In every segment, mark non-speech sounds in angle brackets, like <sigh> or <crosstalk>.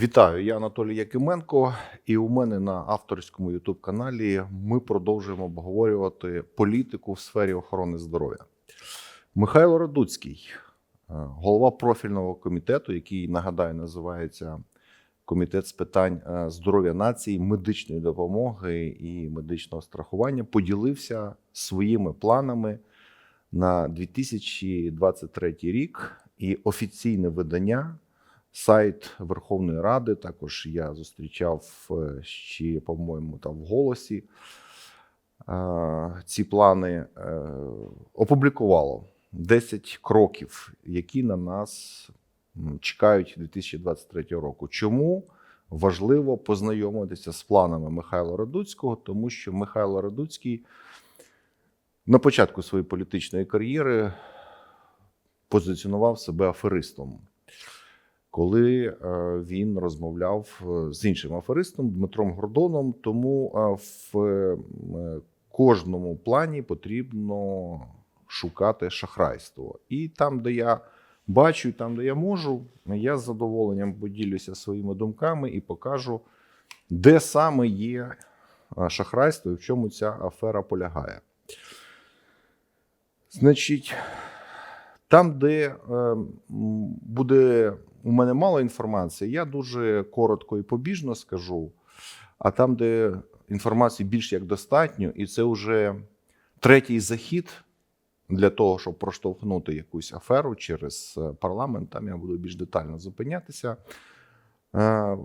Вітаю, я Анатолій Якименко, і у мене на авторському youtube каналі ми продовжуємо обговорювати політику в сфері охорони здоров'я. Михайло Радуцький, е, голова профільного комітету, який нагадаю, називається Комітет з питань е, здоров'я нації, медичної допомоги і медичного страхування, поділився своїми планами на 2023 рік і офіційне видання. Сайт Верховної Ради, також я зустрічав е, ще, по-моєму, там в голосі. Е, Ці плани е, опублікувало 10 кроків, які на нас чекають 2023 року. Чому важливо познайомитися з планами Михайла Радуцького? Тому що Михайло Радуцький на початку своєї політичної кар'єри позиціонував себе аферистом коли е, він розмовляв е, з іншим аферистом Дмитром Гордоном. Тому е, в кожному плані потрібно шукати шахрайство. І там, де я бачу, там, де я можу, я з задоволенням поділюся своїми думками і покажу, де саме є шахрайство і в чому ця афера полягає. Значить, там, де е, буде у мене мало інформації, я дуже коротко і побіжно скажу. А там, де інформації більш як достатньо, і це вже третій захід для того, щоб проштовхнути якусь аферу через е, парламент, там я буду більш детально зупинятися. Е,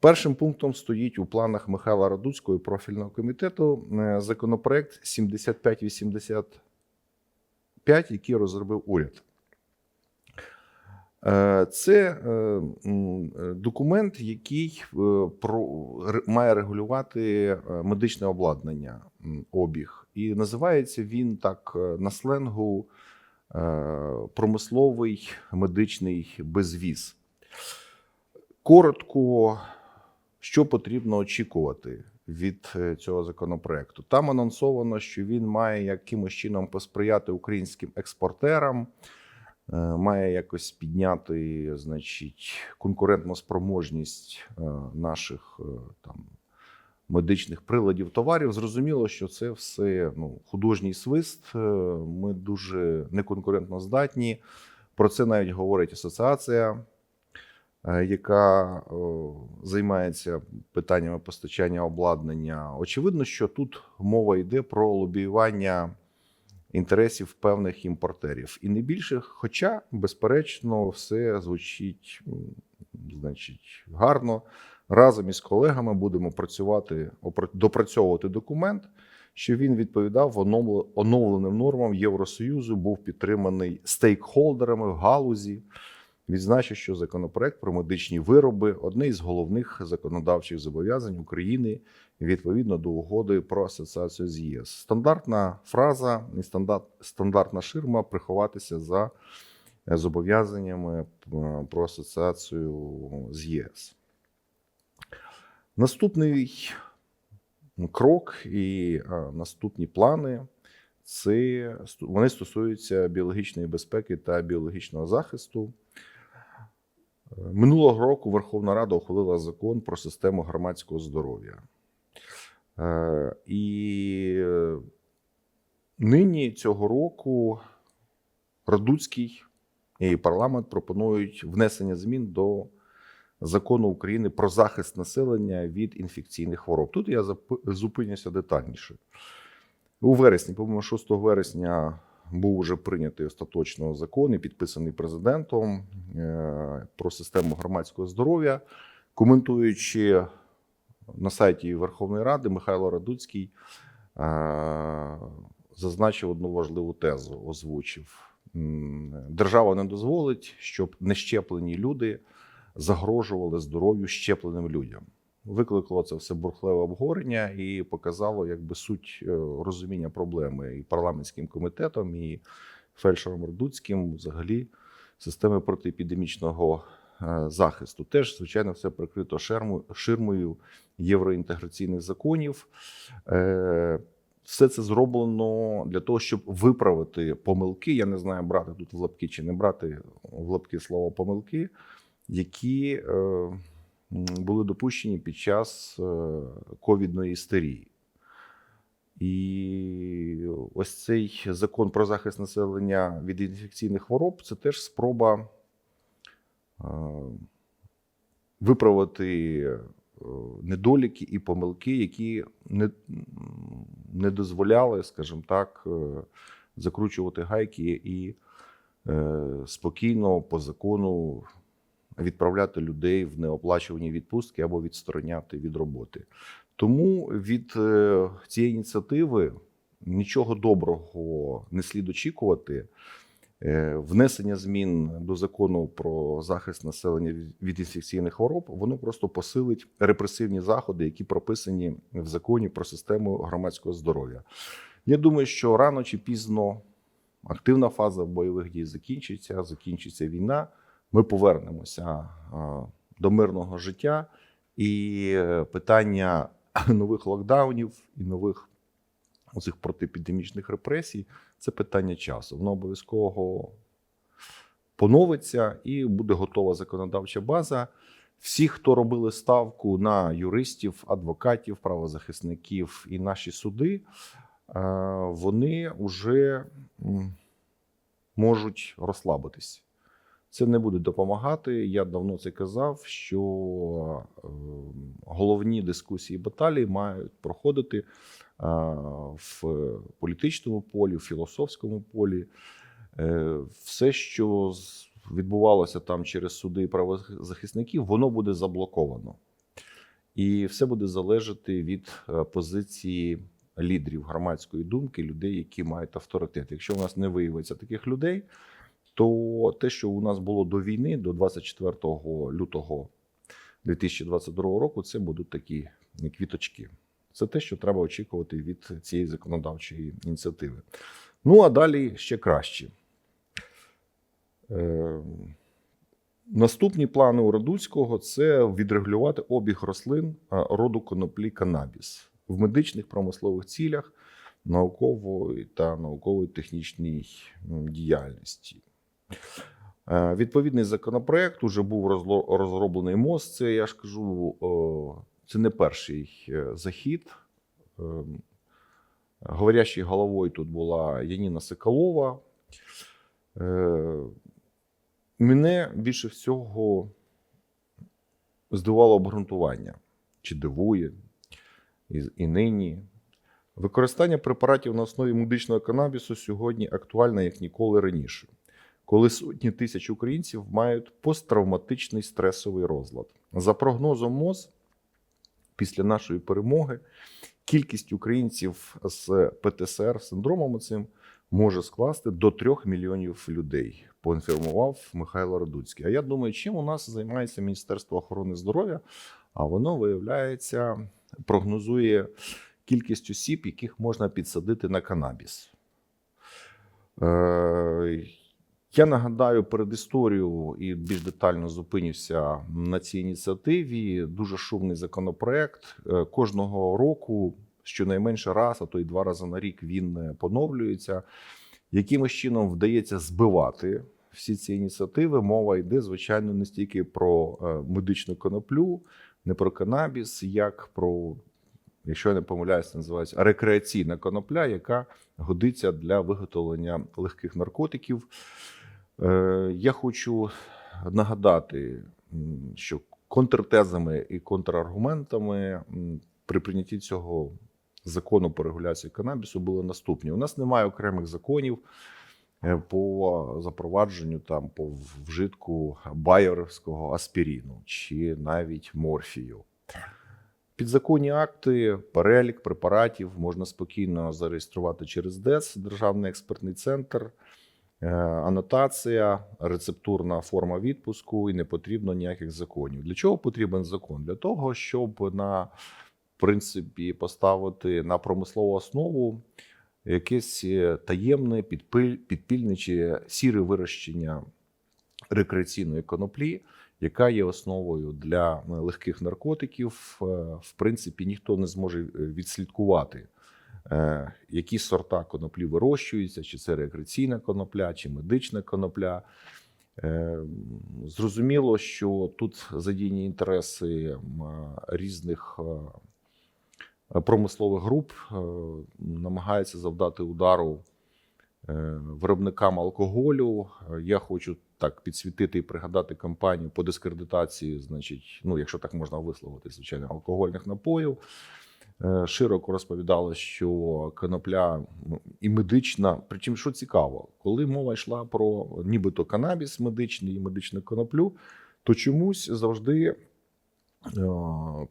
Першим пунктом стоїть у планах Михайла Радуцького і профільного комітету е, законопроект 7585, який розробив уряд. Е, Це е, е, документ, який має регулювати медичне обладнання, обіг, і називається він так на сленгу промисловий медичний безвіз. Коротко, що потрібно очікувати від цього законопроекту? Там анонсовано, що він має якимось чином посприяти українським експортерам, має якось підняти, значить, конкурентну спроможність е, наших е, там. Медичних приладів товарів зрозуміло, що це все ну, художній свист. Е, Ми дуже неконкурентно здатні. Про це навіть говорить асоціація, е, яка займається питаннями постачання обладнання. Очевидно, що тут мова йде про лобіювання інтересів певних імпортерів і не більше. Хоча, безперечно, все звучить значить, гарно. Разом із колегами будемо працювати, опра- допрацьовувати документ, що він відповідав оновленим нормам Євросоюзу, був підтриманий стейкхолдерами в галузі. Відзначу, що законопроект про медичні вироби одне із головних законодавчих зобов'язань України відповідно до угоди про асоціацію з ЄС. Стандартна фраза і стандарт, стандартна ширма приховатися за зобов'язаннями е, про асоціацію з ЄС. Наступний крок і е, наступні плани це вони стосуються біологічної безпеки та біологічного захисту. Минулого року Верховна Рада ухвалила закон про систему громадського здоров'я. Е, І е, нині цього року Радуцький і парламент пропонують внесення змін до закону України про захист населення від інфекційних хвороб. Тут я зупинюся детальніше. У вересні, по-моєму, 6 вересня був уже прийнятий остаточно закон і підписаний президентом е, про систему громадського здоров'я. Коментуючи на сайті Верховної Ради, Михайло Радуцький е, зазначив одну важливу тезу, озвучив. Держава не дозволить, щоб нещеплені люди загрожували здоров'ю щепленим людям. Викликало це все бурхливе обговорення і показало якби суть е, розуміння проблеми і парламентським комітетом, і фельдшером Радуцьким, взагалі системи протиепідемічного е, захисту. Теж, звичайно, все прикрито ширмою євроінтеграційних законів. Е, Все це зроблено для того, щоб виправити помилки. Я не знаю, брати тут в лапки чи не брати в лапки слово помилки, які були допущені під час е, ковідної істерії. І ось цей закон про захист населення від інфекційних хвороб це теж спроба е, виправити е, недоліки і помилки, які не, не дозволяли, скажімо так, закручувати гайки і спокійно по закону відправляти людей в неоплачувані відпустки або відстороняти від роботи. Тому від е, цієї ініціативи нічого доброго не слід очікувати. Е, Внесення змін до закону про захист населення від- від інфекційних хвороб воно просто посилить репресивні заходи, які прописані в законі про систему громадського здоров'я. Я думаю, що рано чи пізно активна фаза бойових дій закінчиться, закінчиться війна. Ми повернемося до мирного життя, і е, питання <clears throat> нових локдаунів і нових оцих протиепідемічних репресій це питання часу. Воно обов'язково поновиться і буде готова законодавча база. Всі, хто робили ставку на юристів, адвокатів, правозахисників і наші суди, е, вони вже можуть розслабитись. Це не буде допомагати. Я давно це казав, що е, головні дискусії баталії мають проходити е, в політичному полі, в філософському полі. Е, Все, що відбувалося там через суди правозахисників, воно буде заблоковано. І все буде залежати від позиції лідерів громадської думки, людей, які мають авторитет. Якщо у нас не виявиться таких людей, то те, що у нас було до війни, до 24 лютого 2022 року, це будуть такі квіточки. Це те, що треба очікувати від цієї законодавчої ініціативи. Ну а далі ще краще. Е, Наступні плани у Радуцького це відрегулювати обіг рослин роду коноплі канабіс в медичних промислових цілях наукової та наукової технічній діяльності. Е, Відповідний законопроект уже був розроблений МОЗ. Це я ж кажу, це не перший е, захід. Ем, Говорящою головою тут була Яніна Соколова. Е, Мене більше всього здивувало обґрунтування, чи дивує і, і нині. Використання препаратів на основі медичного канабісу сьогодні актуальне як ніколи раніше, коли сотні тисяч українців мають посттравматичний стресовий розлад. За прогнозом МОЗ, після нашої перемоги кількість українців з ПТСР синдромом цим може скласти до 3 мільйонів людей, поінформував Михайло Радуцький. А я думаю, чим у нас займається Міністерство охорони здоров'я? А воно виявляється, прогнозує кількість осіб, яких можна підсадити на канабіс. Е, я нагадаю перед історією і більш детально зупинюся на цій ініціативі. Дуже шумний законопроект. Е, Кожного року, щонайменше раз, а то й два рази на рік він е, поновлюється. Якимось чином вдається збивати всі ці ініціативи. Мова йде, звичайно, не стільки про е, медичну коноплю, не про канабіс, як про, якщо я не помиляюся, називається рекреаційна конопля, яка годиться для виготовлення легких наркотиків. Е, Я хочу нагадати, що контртезами і контраргументами при прийнятті цього закону по регуляції канабісу були наступні: у нас немає окремих законів е, по запровадженню там по вжитку байерівського аспіріну чи навіть морфію. Підзаконні акти, перелік препаратів можна спокійно зареєструвати через ДЕС, Державний експертний центр, анотація, рецептурна форма відпуску, і не потрібно ніяких законів. Для чого потрібен закон? Для того, щоб на принципі поставити на промислову основу якесь е, таємне підпільне чи сіре вирощення рекреаційної коноплі, яка є основою для е, легких наркотиків. Е, В принципі, ніхто не зможе е, відслідкувати, е, які сорта коноплі вирощуються, чи це рекреаційна конопля, чи медична конопля. Е, Зрозуміло, що тут задіяні інтереси різних е, промислових груп, е, намагаються завдати удару е, виробникам алкоголю. Е, Я хочу так підсвітити і пригадати кампанію по дискредитації, значить, ну, якщо так можна висловити, звичайно, алкогольних напоїв. Е, Широко розповідали, що конопля ну, і медична. Причому, що цікаво, коли мова йшла про нібито канабіс медичний і медичну коноплю, то чомусь завжди е,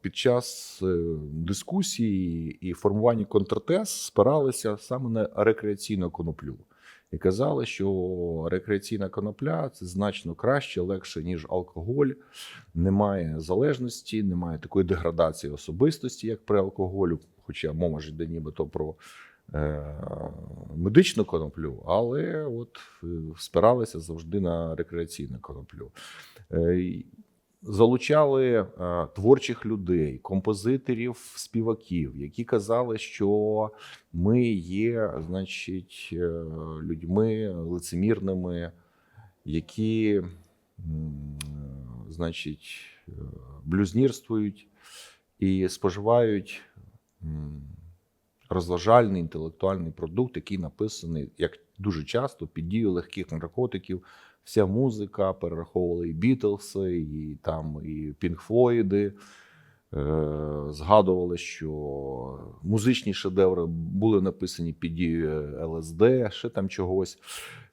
під час е, дискусії і формування контртез спиралися саме на рекреаційну коноплю. І казали, що рекреаційна конопля це значно краще, легше, ніж алкоголь. Немає залежності, немає такої деградації особистості, як при алкоголю. Хоча мова ж йде нібито про е, медичну коноплю, але от е, спиралися завжди на рекреаційну коноплю. Е, Залучали е, творчих людей, композиторів, співаків, які казали, що ми є, значить, е, людьми лицемірними, які, значить, е, блюзнірствують і споживають розважальний інтелектуальний продукт, який написаний як дуже часто під дією легких наркотиків. Вся музика перераховували і Бітлси, і там і Пінк Флойди. Е, Згадували, що музичні шедеври були написані під дією ЛСД, ще там чогось.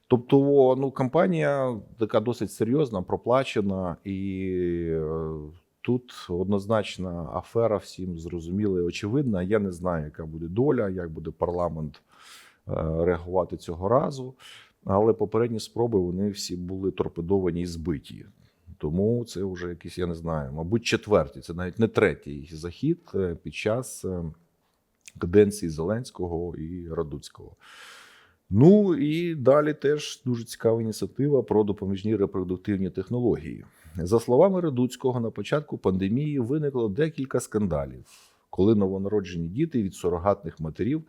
Тобто, ну, кампанія така досить серйозна, проплачена, і е, тут однозначна афера всім зрозуміла і очевидна. Я не знаю, яка буде доля, як буде парламент е, реагувати цього разу. Але попередні спроби вони всі були торпедовані і збиті. Тому це вже якийсь, я не знаю, мабуть, четвертий, це навіть не третій захід е, під час е, каденції Зеленського і Радуцького. Ну і далі теж дуже цікава ініціатива про допоміжні репродуктивні технології. За словами Радуцького, на початку пандемії виникло декілька скандалів, коли новонароджені діти від сурогатних матерів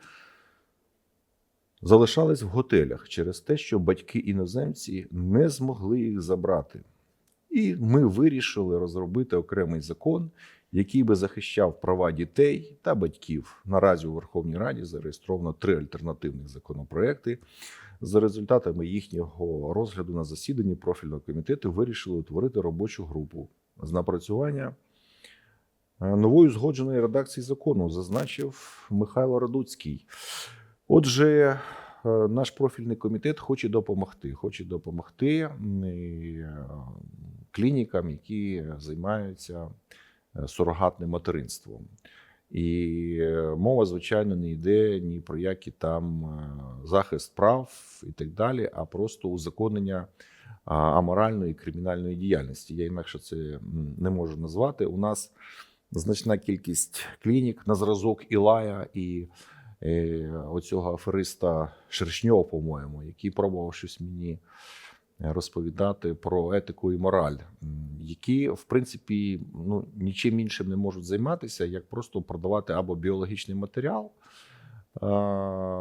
залишались в готелях через те, що батьки іноземці не змогли їх забрати. І ми вирішили розробити окремий закон, який би захищав права дітей та батьків. Наразі у Верховній Раді зареєстровано три альтернативних законопроекти. За результатами їхнього розгляду на засіданні профільного комітету вирішили утворити робочу групу з напрацювання е, нової згодженої редакції закону, зазначив Михайло Радуцький. Отже, е, наш профільний комітет хоче допомогти. Хоче допомогти е, клінікам, які займаються е, сурогатним материнством. І мова, звичайно, не йде ні про які там захист прав і так далі, а просто узаконення аморальної кримінальної діяльності. Я інакше це не можу назвати. У нас значна кількість клінік на зразок Ілая і оцього афериста Шершньова, по-моєму, який пробував щось мені розповідати про етику і мораль, які, в принципі, ну, нічим іншим не можуть займатися, як просто продавати або біологічний матеріал е,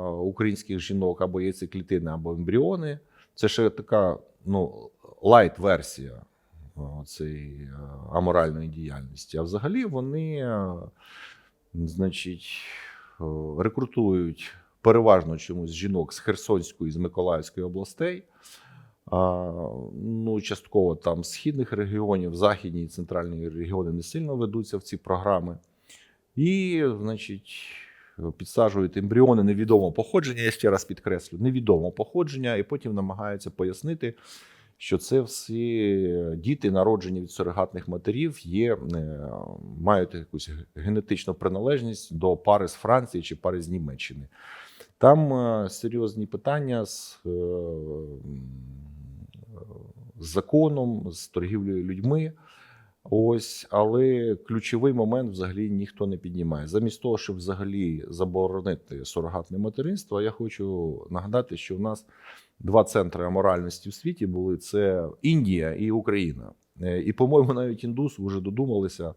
українських жінок, або яйцеклітини, або ембріони. Це ще така ну, лайт-версія цієї е, аморальної діяльності. А взагалі вони, е, значить, е, рекрутують переважно чомусь жінок з Херсонської з Миколаївської областей. Ну, частково там східних регіонів, західні і центральні регіони не сильно ведуться в ці програми. І, значить, підсаджують ембріони невідомого походження, я ще раз підкреслю, невідомого походження, і потім намагаються пояснити, що це всі діти, народжені від сурогатних матерів, є, е, мають якусь генетичну приналежність до пари з Франції чи пари з Німеччини. Там е, серйозні питання з, е, з законом, з торгівлею людьми. Ось, але ключовий момент взагалі ніхто не піднімає. Замість того, щоб взагалі заборонити сурогатне материнство, я хочу нагадати, що в нас два центри аморальності в світі були: це Індія і Україна. Е, І, по-моєму, навіть індуси вже додумалися,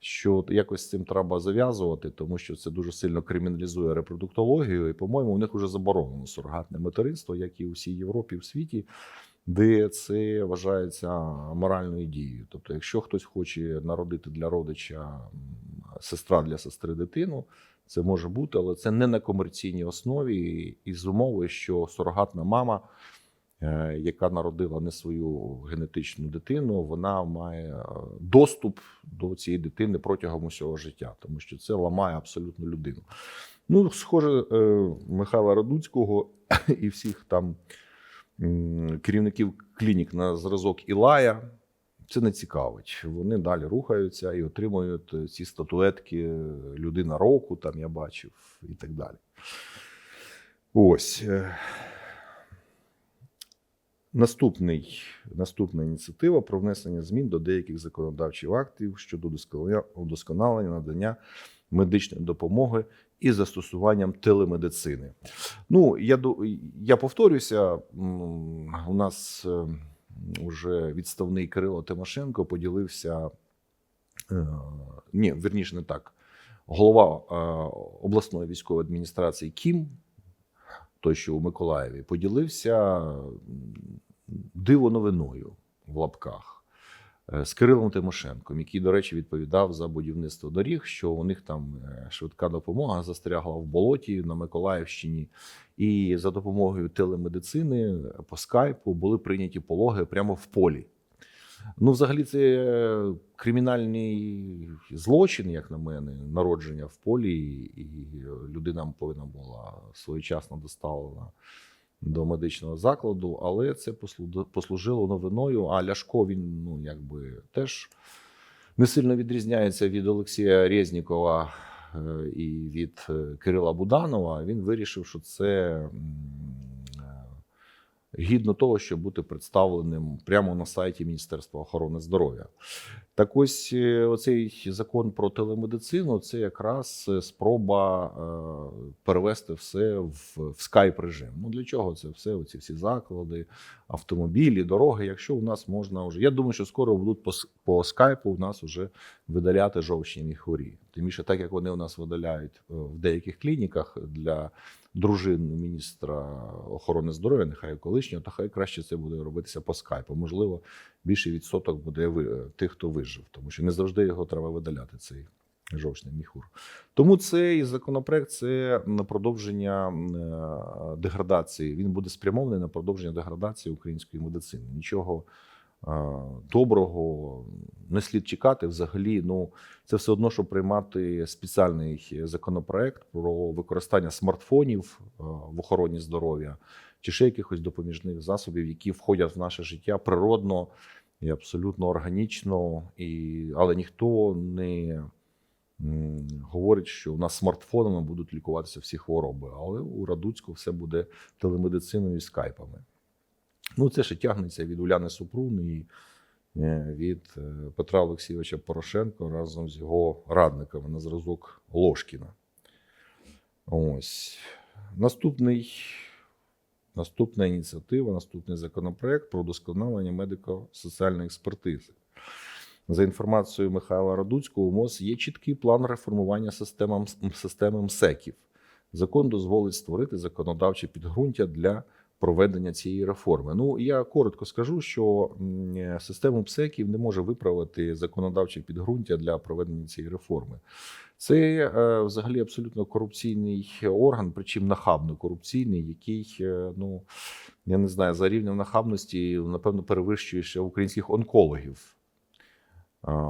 що якось з цим треба зав'язувати, тому що це дуже сильно криміналізує репродуктологію. І, по-моєму, у них вже заборонено сурогатне материнство, як і у всій Європі в світі. де це вважається моральною дією. Тобто, якщо хтось хоче народити для родича сестра для сестри дитину, це може бути, але це не на комерційній основі, і- з умови, що сурогатна мама, е, яка народила не свою генетичну дитину, вона має е, доступ до цієї дитини протягом усього життя, тому що це ламає абсолютно людину. Ну, схоже, е, Михайла Радуцького і всіх там керівників клінік на зразок Ілая. Це не цікавить. Вони далі рухаються і отримують е, ці статуетки е, людина року, там я бачив, і так далі. Ось. е. Наступний, наступна ініціатива про внесення змін до деяких законодавчих актів щодо удосконалення- надання медичної допомоги із застосуванням телемедицини. Ну, я, я повторюся, у нас е, вже відставний Кирило Тимошенко поділився. е, Ні, верніше не так. Голова е, обласної військової адміністрації Кім, той, що у Миколаєві, поділився диво новиною в лапках з Кирилом Тимошенком, який, до речі, відповідав за будівництво доріг, що у них там е, швидка допомога застрягла в болоті на Миколаївщині, і за допомогою телемедицини по скайпу були прийняті пологи прямо в полі. Ну, взагалі, це кримінальний злочин, як на мене, народження в полі, і людина повинна була своєчасно доставлена до медичного закладу, але це послу- послужило новиною. А Ляшко він ну якби теж не сильно відрізняється від Олексія Резнікова е, і від е, Кирила Буданова. Він вирішив, що це гідно того, щоб бути представленим прямо на сайті Міністерства охорони здоров'я. Так ось е, оцей закон про телемедицину це якраз е, спроба е, перевести все в, в скайп режим. Ну для чого це все? Оці всі заклади, автомобілі, дороги. Якщо у нас можна вже. Я думаю, що скоро будуть по, по скайпу у нас вже видаляти жовчні міхурі. Тим більше, так як вони у нас видаляють в деяких клініках для дружин міністра охорони здоров'я, нехай колишнього, то хай краще це буде робитися по скайпу. Можливо, більший відсоток буде ви- тих, хто вижив, тому що не завжди його треба видаляти, цей жовчний міхур. Тому цей законопроект це на продовження е, деградації. Він буде спрямований на продовження деградації української медицини. Нічого е, доброго не слід чекати. Взагалі, ну це все одно, щоб приймати спеціальний законопроект про використання смартфонів е, в охороні здоров'я чи ще якихось допоміжних засобів, які входять в наше життя природно і абсолютно органічно, і, але ніхто не говорить, що у нас смартфонами будуть лікуватися всі хвороби. Але у Радуцького все буде телемедициною і скайпами. Ну, це ще тягнеться від Уляни Супрун і е, від е, Петра Олексійовича Порошенка разом з його радниками на зразок Ложкіна. Ось. Наступний, наступна ініціатива, наступний законопроект про удосконалення медико-соціальної експертизи. За інформацією Михайла Радуцького, у МОЗ є чіткий план реформування системи МСЕКів. Закон дозволить створити законодавче підґрунтя для проведення цієї реформи. Ну я коротко скажу, що систему МСЕКів не може виправити законодавче підґрунтя для проведення цієї реформи. Це е, взагалі абсолютно корупційний орган, причому нахабно корупційний, який, е, ну я не знаю, за рівнем нахабності, напевно, перевищує ще українських онкологів.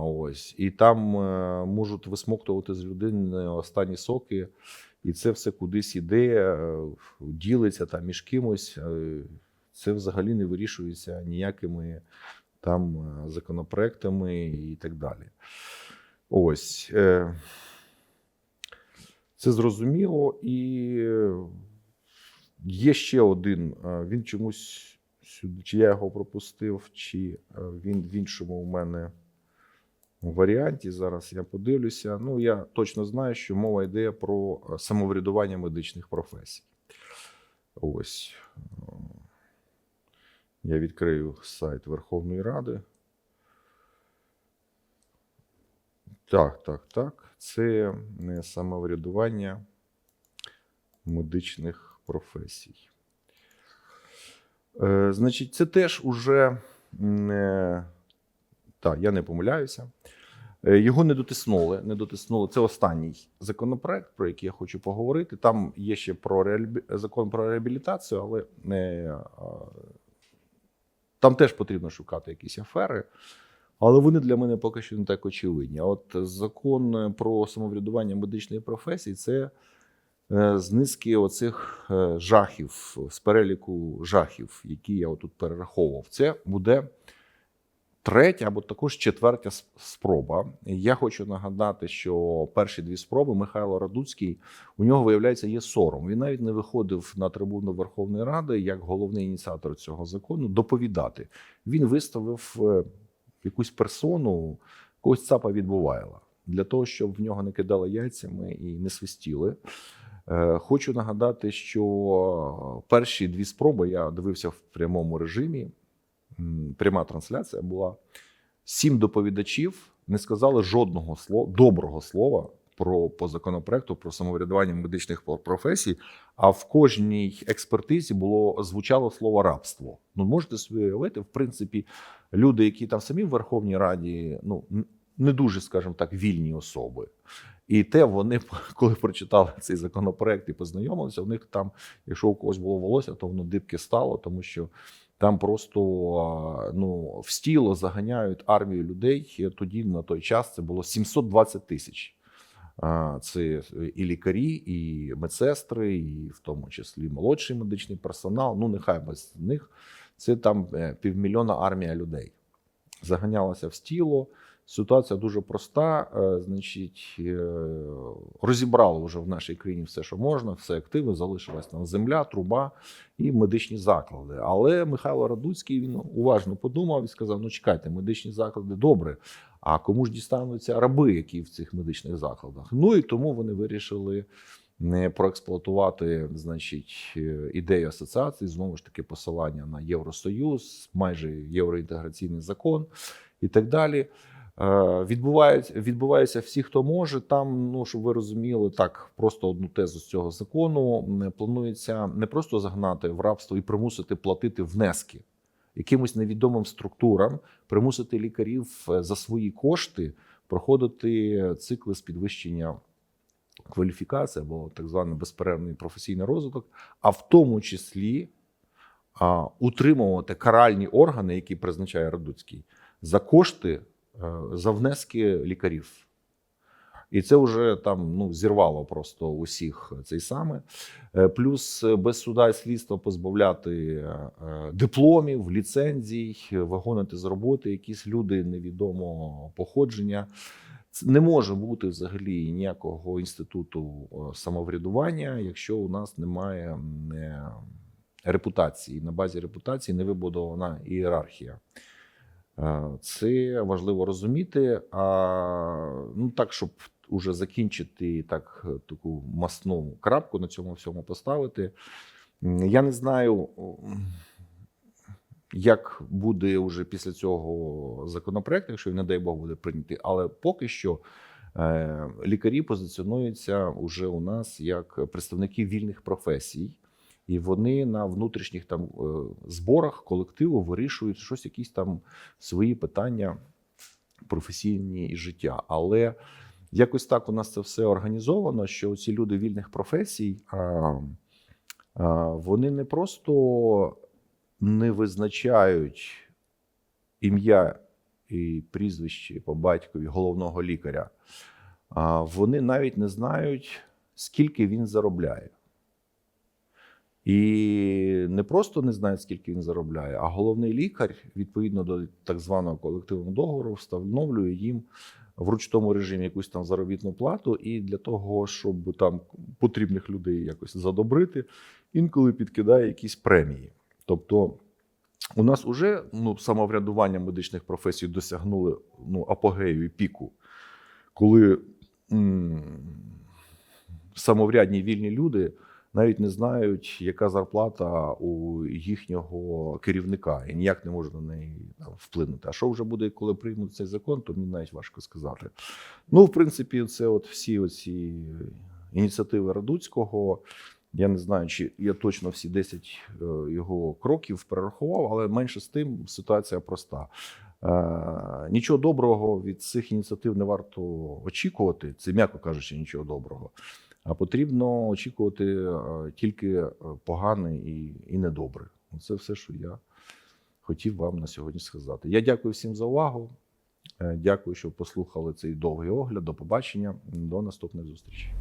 Ось. І там е, можуть висмоктувати з людини останні соки, і це все кудись іде, е, ділиться там між кимось. Е, Це взагалі не вирішується ніякими там е, законопроектами і так далі. Ось. Це зрозуміло. І є ще один. Він чомусь сюди, чи я його пропустив, чи він в іншому у мене варіанті. Зараз я подивлюся. Ну, я точно знаю, що мова йде про е, самоврядування медичних професій. Ось. Е, Я відкрию сайт Верховної Ради. Так, так, так. Це не самоврядування медичних професій. Е, Значить, це теж уже не так, я не помиляюся. Е, Його не дотиснули. Не дотиснули. Це останній законопроект, про який я хочу поговорити. Там є ще про реабі... закон про реабілітацію, але не, там теж потрібно шукати якісь афери. Але вони для мене поки що не так очевидні. От закон про самоврядування медичної професії це е, з низки оцих е, жахів, з переліку жахів, які я отут перераховував. Це буде третя або також четвертя спроба. Я хочу нагадати, що перші дві спроби Михайло Радуцький у нього виявляється є сором. Він навіть не виходив на трибуну Верховної Ради як головний ініціатор цього закону доповідати. Він виставив е, якусь персону, когось цапа відбувайла для того, щоб в нього не кидали яйцями і не свистіли. Е, Хочу нагадати, що перші дві спроби я дивився в прямому режимі. Пряма трансляція була. Сім доповідачів не сказали жодного слова, доброго слова про по законопроекту про самоврядування медичних професій. А в кожній експертизі було звучало слово рабство. Ну можете собі уявити, в принципі, люди, які там самі в Верховній Раді, ну не дуже, скажімо так, вільні особи. І те вони, <laughs> коли прочитали цей законопроект і познайомилися, у них там, якщо у когось було волосся, то воно дибки стало, тому що там просто ну, в стіло заганяють армію людей. Тоді на той час це було 720 тисяч. Це і лікарі, і медсестри, і в тому числі молодший медичний персонал. Ну, нехай без них. Це там е, півмільйона армія людей. Заганялася в стіло. Ситуація дуже проста. Е, Значить, е, розібрали вже в нашій країні все, що можна, все активно, залишилась там земля, труба і медичні заклади. Але Михайло Радуцький він уважно подумав і сказав: ну чекайте, медичні заклади добре. А кому ж дістануться раби, які в цих медичних закладах? Ну і тому вони вирішили не проексплуатувати, значить, е, ідею асоціації, знову ж таки, посилання на Євросоюз, майже євроінтеграційний закон і так далі. Е, Відбувають, відбуваються всі, хто може. Там, ну щоб ви розуміли, так просто одну тезу з цього закону планується не просто загнати в рабство і примусити платити внески якимось невідомим структурам, примусити лікарів е, за свої кошти проходити цикли з підвищення кваліфікації або так званий безперервний професійний розвиток, а в тому числі а, утримувати каральні органи, які призначає Радуцький, за кошти за внески лікарів. І це вже там ну, зірвало просто усіх цей саме. Е, Плюс е, без суда і слідства позбавляти е, е, дипломів, ліцензій, вигонити з роботи якісь люди невідомого походження. Не може бути взагалі ніякого інституту е, самоврядування, якщо у нас немає е, репутації. На базі репутації не вибудована ієрархія. Е, Це важливо розуміти. А ну так, щоб уже закінчити так е, таку масну крапку на цьому всьому поставити. Я не знаю, як буде уже після цього законопроекту, якщо він, не дай Бог, буде прийнятий, але поки що. е, Лікарі позиціонуються уже у нас як представники вільних професій, і вони на внутрішніх там е, зборах колективу вирішують щось, якісь там свої питання професійні і життя. Але якось так у нас це все організовано, що ці люди вільних професій, вони не просто не визначають ім'я і прізвище по батькові головного лікаря, вони навіть не знають, скільки він заробляє. І не просто не знають, скільки він заробляє, а головний лікар, відповідно до так званого колективного договору, встановлює їм в ручному режимі якусь там заробітну плату. І для того, щоб там потрібних людей якось задобрити, інколи підкидає якісь премії. Тобто у нас уже ну, самоврядування медичних професій досягнули ну, апогею і піку, коли м- самоврядні вільні люди навіть не знають, яка зарплата у їхнього керівника, і ніяк не можуть на неї вплинути. А що вже буде, коли приймуть цей закон, то мені навіть важко сказати. Ну, в принципі, це от всі оці ініціативи Радуцького. Я не знаю, чи я точно всі 10 е, його кроків перерахував, але менше з тим ситуація проста. Е, Нічого доброго від цих ініціатив не варто очікувати. Це м'яко кажучи, нічого доброго. А потрібно очікувати е, тільки е, погане і, і недобре. Це все, що я хотів вам на сьогодні сказати. Я дякую всім за увагу. Е, Дякую, що послухали цей довгий огляд. До побачення. До наступних зустрічей.